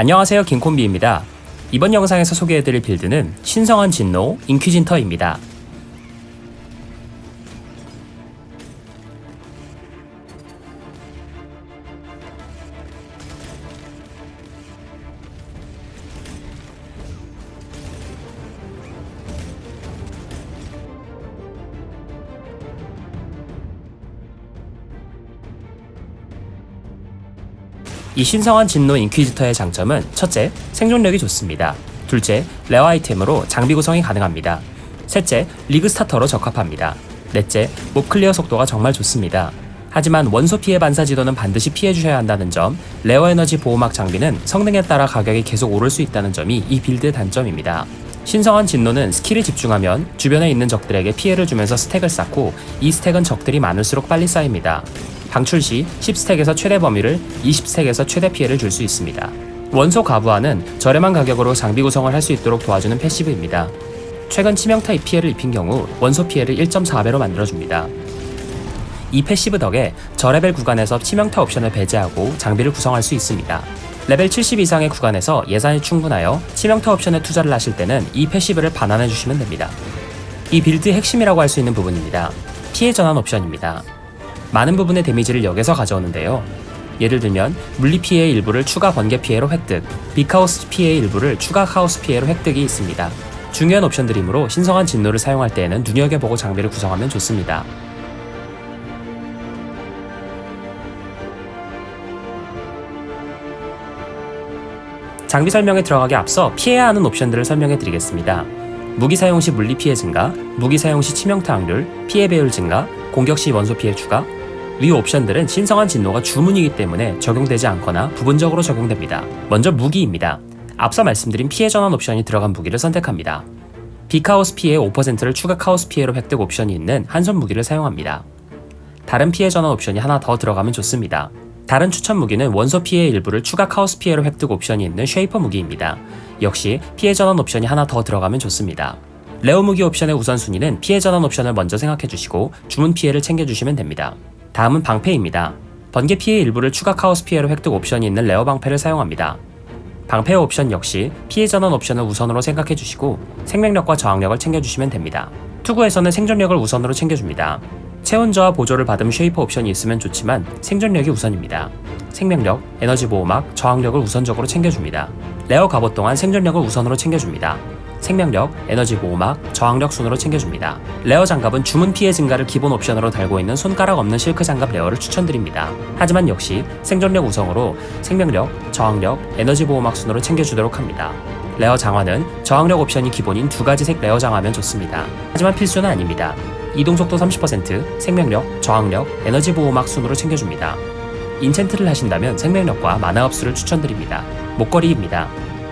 안녕하세요 김콤비입니다. 이번 영상에서 소개해드릴 빌드는 신성한 진노 인퀴진터입니다. 이 신성한 진노 인퀴지터의 장점은 첫째, 생존력이 좋습니다. 둘째, 레어 아이템으로 장비 구성이 가능합니다. 셋째, 리그 스타터로 적합합니다. 넷째, 몹 클리어 속도가 정말 좋습니다. 하지만 원소 피해 반사 지도는 반드시 피해 주셔야 한다는 점, 레어 에너지 보호막 장비는 성능에 따라 가격이 계속 오를 수 있다는 점이 이 빌드의 단점입니다. 신성한 진노는 스킬에 집중하면 주변에 있는 적들에게 피해를 주면서 스택을 쌓고 이 스택은 적들이 많을수록 빨리 쌓입니다. 방출 시 10스택에서 최대 범위를 20스택에서 최대 피해를 줄 수 있습니다. 원소 가부화는 저렴한 가격으로 장비 구성을 할 수 있도록 도와주는 패시브입니다. 최근 치명타 이 피해를 입힌 경우 원소 피해를 1.4배로 만들어줍니다. 이 패시브 덕에 저레벨 구간에서 치명타 옵션을 배제하고 장비를 구성할 수 있습니다. 레벨 70 이상의 구간에서 예산이 충분하여 치명타 옵션에 투자를 하실 때는 이 패시브를 반환해 주시면 됩니다. 이 빌드의 핵심이라고 할 수 있는 부분입니다. 피해 전환 옵션입니다. 많은 부분의 데미지를 역에서 가져오는데요. 예를 들면 물리 피해의 일부를 추가 번개 피해로 획득, 비카오스 피해의 일부를 추가 카오스 피해로 획득이 있습니다. 중요한 옵션들이므로 신성한 진노를 사용할 때에는 눈여겨보고 장비를 구성하면 좋습니다. 장비 설명에 들어가기 앞서 피해야 하는 옵션들을 설명해 드리겠습니다. 무기 사용 시 물리 피해 증가, 무기 사용 시 치명타 확률, 피해 배율 증가, 공격 시 원소 피해 추가, 위 옵션들은 신성한 진노가 주문이기 때문에 적용되지 않거나 부분적으로 적용됩니다. 먼저 무기입니다. 앞서 말씀드린 피해 전환 옵션이 들어간 무기를 선택합니다. 비카오스 피해 5%를 추가 카오스 피해로 획득 옵션이 있는 한손 무기를 사용합니다. 다른 피해 전환 옵션이 하나 더 들어가면 좋습니다. 다른 추천 무기는 원소 피해의 일부를 추가 카오스 피해로 획득 옵션이 있는 쉐이퍼 무기입니다. 역시 피해 전환 옵션이 하나 더 들어가면 좋습니다. 레오 무기 옵션의 우선순위는 피해 전환 옵션을 먼저 생각해 주시고 주문 피해를 챙겨 주시면 됩니다. 다음은 방패입니다. 번개 피해 일부를 추가 카오스 피해로 획득 옵션이 있는 레어 방패를 사용합니다. 방패 옵션 역시 피해 전환 옵션을 우선으로 생각해 주시고 생명력과 저항력을 챙겨 주시면 됩니다. 투구에서는 생존력을 우선으로 챙겨줍니다. 체온저하 보조를 받은 쉐이퍼 옵션이 있으면 좋지만 생존력이 우선입니다. 생명력, 에너지 보호막, 저항력을 우선적으로 챙겨줍니다. 레어 갑옷 동안 생존력을 우선으로 챙겨줍니다. 생명력, 에너지 보호막, 저항력 순으로 챙겨줍니다. 레어 장갑은 주문 피해 증가를 기본 옵션으로 달고 있는 손가락 없는 실크 장갑 레어를 추천드립니다. 하지만 역시 생존력 우성으로 생명력, 저항력, 에너지 보호막 순으로 챙겨주도록 합니다. 레어 장화는 저항력 옵션이 기본인 두 가지 색 레어 장화면 좋습니다. 하지만 필수는 아닙니다. 이동속도 30%, 생명력, 저항력, 에너지 보호막 순으로 챙겨줍니다. 인챈트를 하신다면 생명력과 마나 흡수를 추천드립니다. 목걸이입니다.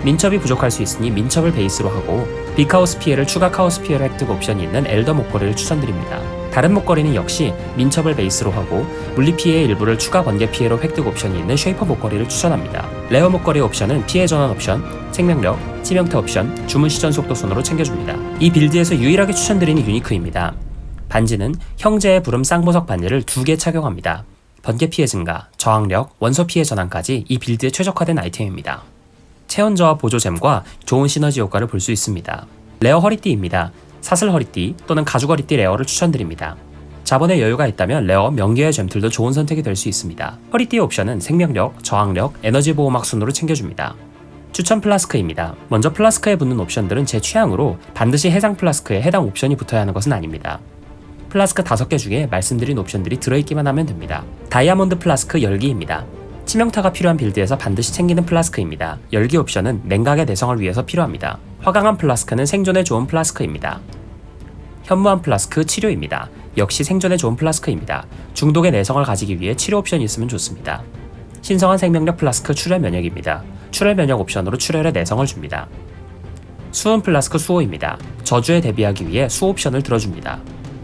민첩이 부족할 수 있으니 민첩을 베이스로 하고 비카오스 피해를 추가 카오스 피해로 획득 옵션이 있는 엘더 목걸이를 추천드립니다. 다른 목걸이는 역시 민첩을 베이스로 하고 물리 피해의 일부를 추가 번개 피해로 획득 옵션이 있는 쉐이퍼 목걸이를 추천합니다. 레어 목걸이 옵션은 피해 전환 옵션, 생명력, 치명타 옵션, 주문 시전 속도 순으로 챙겨줍니다. 이 빌드에서 유일하게 추천드리는 유니크입니다. 반지는 형제의 부름 쌍보석 반지를 두 개 착용합니다. 번개 피해 증가, 저항력, 원소 피해 전환까지 이 빌드에 최적화된 아이템입니다. 체온 저하 보조잼과 좋은 시너지 효과를 볼 수 있습니다. 레어 허리띠입니다. 사슬 허리띠 또는 가죽 허리띠 레어를 추천드립니다. 자본에 여유가 있다면 레어 명계의 잼틀도 좋은 선택이 될 수 있습니다. 허리띠 옵션은 생명력, 저항력, 에너지 보호막 순으로 챙겨줍니다. 추천 플라스크입니다. 먼저 플라스크에 붙는 옵션들은 제 취향으로 반드시 해당 플라스크에 해당 옵션이 붙어야 하는 것은 아닙니다. 플라스크 5개 중에 말씀드린 옵션들이 들어있기만 하면 됩니다. 다이아몬드 플라스크 열기입니다. 치명타가 필요한 빌드에서 반드시 챙기는 플라스크입니다. 열기 옵션은 냉각의 내성을 위해서 필요합니다. 화강한 플라스크는 생존에 좋은 플라스크입니다. 현무암 플라스크 치료입니다. 역시 생존에 좋은 플라스크입니다. 중독의 내성을 가지기 위해 치료 옵션이 있으면 좋습니다. 신성한 생명력 플라스크 출혈 면역입니다. 출혈 면역 옵션으로 출혈의 내성을 줍니다. 수은 플라스크 수호입니다. 저주에 대비하기 위해 수호 옵션을 들어줍니다.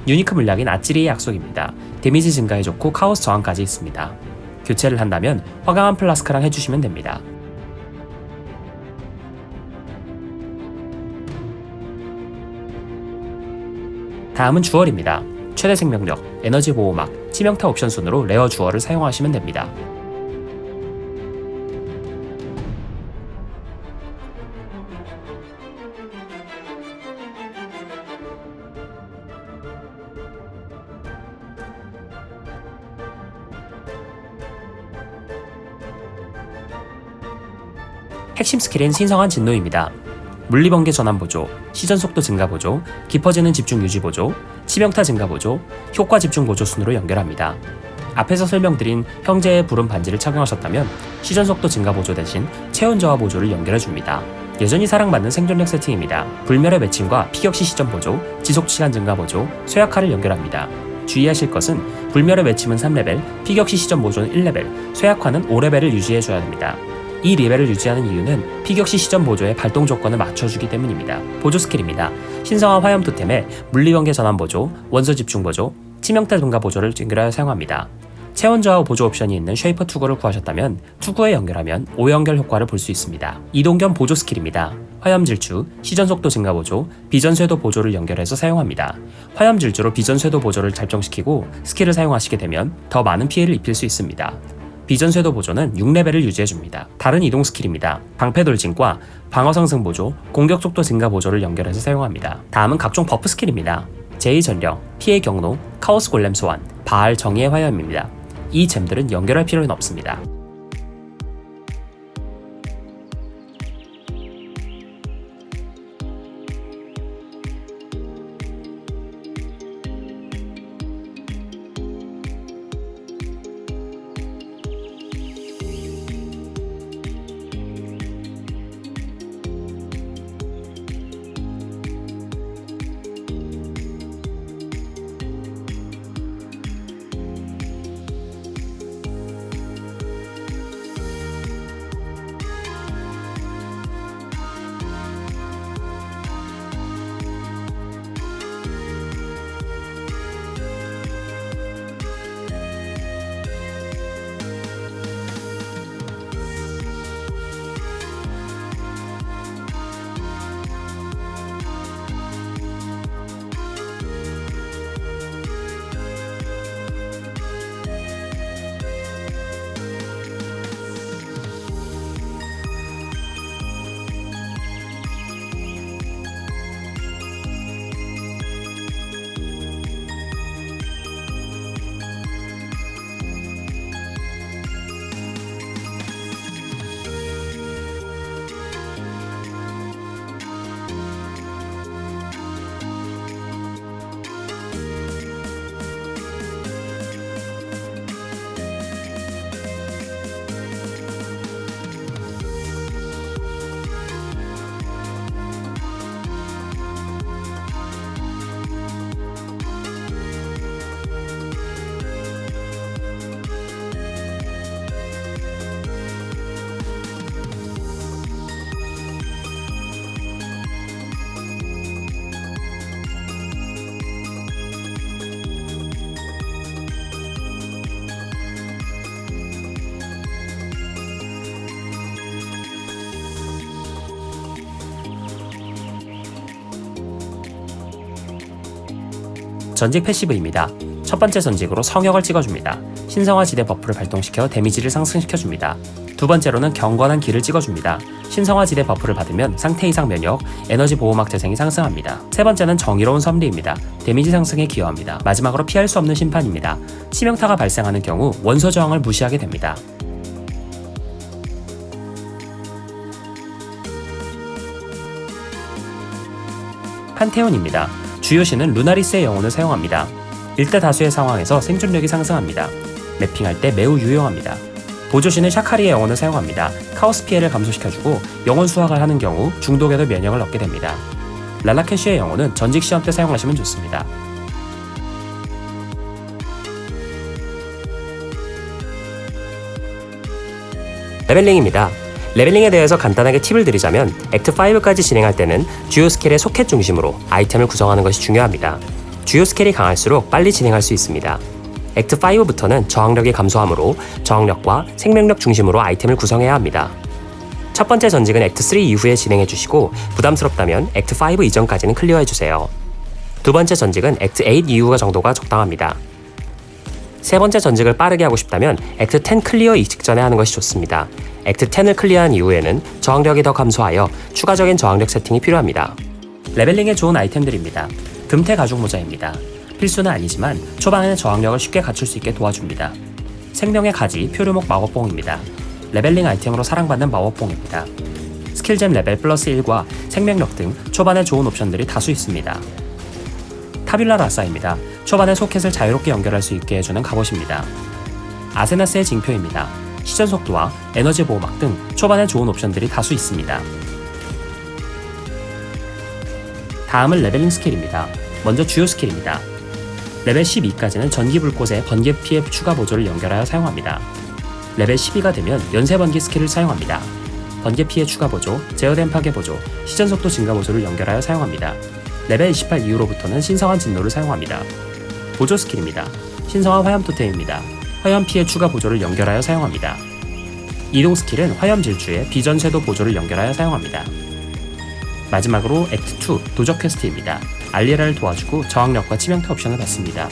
유니크 물약인 아찌리의 약속입니다. 데미지 증가에 좋고 카오스 저항까지 있습니다. 교체를 한다면 화강한 플라스크랑 해주시면 됩니다. 다음은 주얼입니다. 최대 생명력, 에너지 보호막, 치명타 옵션 순으로 레어 주얼을 사용하시면 됩니다. 핵심 스킬인 신성한 진노입니다. 물리번개 전환 보조, 시전 속도 증가 보조, 깊어지는 집중 유지 보조, 치명타 증가 보조, 효과 집중 보조 순으로 연결합니다. 앞에서 설명드린 형제의 부름 반지를 착용하셨다면 시전 속도 증가 보조 대신 체온 저하 보조를 연결해 줍니다. 여전히 사랑받는 생존력 세팅입니다. 불멸의 매칭과 피격시 시전 보조, 지속 시간 증가 보조, 쇠약화를 연결합니다. 주의하실 것은 불멸의 외침은 3레벨, 피격시 시전 보조는 1레벨, 쇠약화는 5레벨을 유지해줘야 됩니다. 이 레벨을 유지하는 이유는 피격시 시전 보조의 발동 조건을 맞춰주기 때문입니다. 보조 스킬입니다. 신성화 화염 토템에 물리번개 전환 보조, 원소 집중 보조, 치명타 증가 보조를 연결하여 사용합니다. 체온 저하 보조 옵션이 있는 쉐이퍼 투구를 구하셨다면 투구에 연결하면 5연결 효과를 볼 수 있습니다. 이동 겸 보조 스킬입니다. 화염 질주, 시전 속도 증가 보조, 비전 쇄도 보조를 연결해서 사용합니다. 화염 질주로 비전 쇄도 보조를 발동시키고 스킬을 사용하시게 되면 더 많은 피해를 입힐 수 있습니다. 비전 쇄도 보조는 6레벨을 유지해줍니다. 다른 이동 스킬입니다. 방패 돌진과 방어 상승 보조, 공격 속도 증가 보조를 연결해서 사용합니다. 다음은 각종 버프 스킬입니다. 제2 전령, 피해 경로, 카오스 골렘 소환, 바알 정의의 화염입니다. 이 잼들은 연결할 필요는 없습니다. 전직 패시브입니다. 첫 번째 전직으로 성역을 찍어줍니다. 신성화 지대 버프를 발동시켜 데미지를 상승시켜줍니다. 두 번째로는 경건한 길을 찍어줍니다. 신성화 지대 버프를 받으면 상태 이상 면역, 에너지 보호막 재생이 상승합니다. 세 번째는 정의로운 섭리입니다. 데미지 상승에 기여합니다. 마지막으로 피할 수 없는 심판입니다. 치명타가 발생하는 경우 원소 저항을 무시하게 됩니다. 판테온입니다. 주요신은 루나리스의 영혼을 사용합니다. 일대 다수의 상황에서 생존력이 상승합니다. 맵핑할 때 매우 유용합니다. 보조신은 샤카리의 영혼을 사용합니다. 카오스 피해를 감소시켜주고 영혼 수확을 하는 경우 중독에도 면역을 얻게 됩니다. 랄라캐쉬의 영혼은 전직 시험 때 사용하시면 좋습니다. 레벨링입니다. 레벨링에 대해서 간단하게 팁을 드리자면 액트 5까지 진행할 때는 주요 스킬의 소켓 중심으로 아이템을 구성하는 것이 중요합니다. 주요 스킬이 강할수록 빨리 진행할 수 있습니다. 액트 5부터는 저항력이 감소하므로 저항력과 생명력 중심으로 아이템을 구성해야 합니다. 첫 번째 전직은 액트 3 이후에 진행해 주시고 부담스럽다면 액트 5 이전까지는 클리어해 주세요. 두 번째 전직은 액트 8 이후가 정도가 적당합니다. 세 번째 전직을 빠르게 하고 싶다면 액트 10 클리어 이 직전에 하는 것이 좋습니다. 액트 10을 클리어한 이후에는 저항력이 더 감소하여 추가적인 저항력 세팅이 필요합니다. 레벨링에 좋은 아이템들입니다. 금태 가죽 모자입니다. 필수는 아니지만 초반에 저항력을 쉽게 갖출 수 있게 도와줍니다. 생명의 가지 표류목 마법봉입니다. 레벨링 아이템으로 사랑받는 마법봉입니다. 스킬잼 레벨 플러스 1과 생명력 등 초반에 좋은 옵션들이 다수 있습니다. 타빌라 라사입니다. 초반에 소켓을 자유롭게 연결할 수 있게 해주는 갑옷입니다. 아세나스의 징표입니다. 시전 속도와 에너지 보호막 등 초반에 좋은 옵션들이 다수 있습니다. 다음은 레벨링 스킬입니다. 먼저 주요 스킬입니다. 레벨 12까지는 전기 불꽃에 번개 피해 추가 보조를 연결하여 사용합니다. 레벨 12가 되면 연쇄 번개 스킬을 사용합니다. 번개 피해 추가 보조, 제어된 파괴 보조, 시전 속도 증가 보조를 연결하여 사용합니다. 레벨 28 이후로부터는 신성한 진노를 사용합니다. 보조 스킬입니다. 신성한 화염 토템입니다. 화염 피해 추가 보조를 연결하여 사용합니다. 이동 스킬은 화염 질주에 비전 쇄도 보조를 연결하여 사용합니다. 마지막으로 액트 2 도적 퀘스트입니다. 알리라를 도와주고 저항력과 치명타 옵션을 받습니다.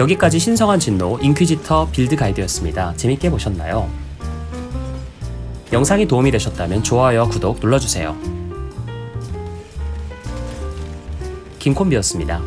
여기까지 신성한 진노 인퀴지터 빌드 가이드였습니다. 재밌게 보셨나요? 영상이 도움이 되셨다면 좋아요와 구독 눌러주세요. 김콤비였습니다.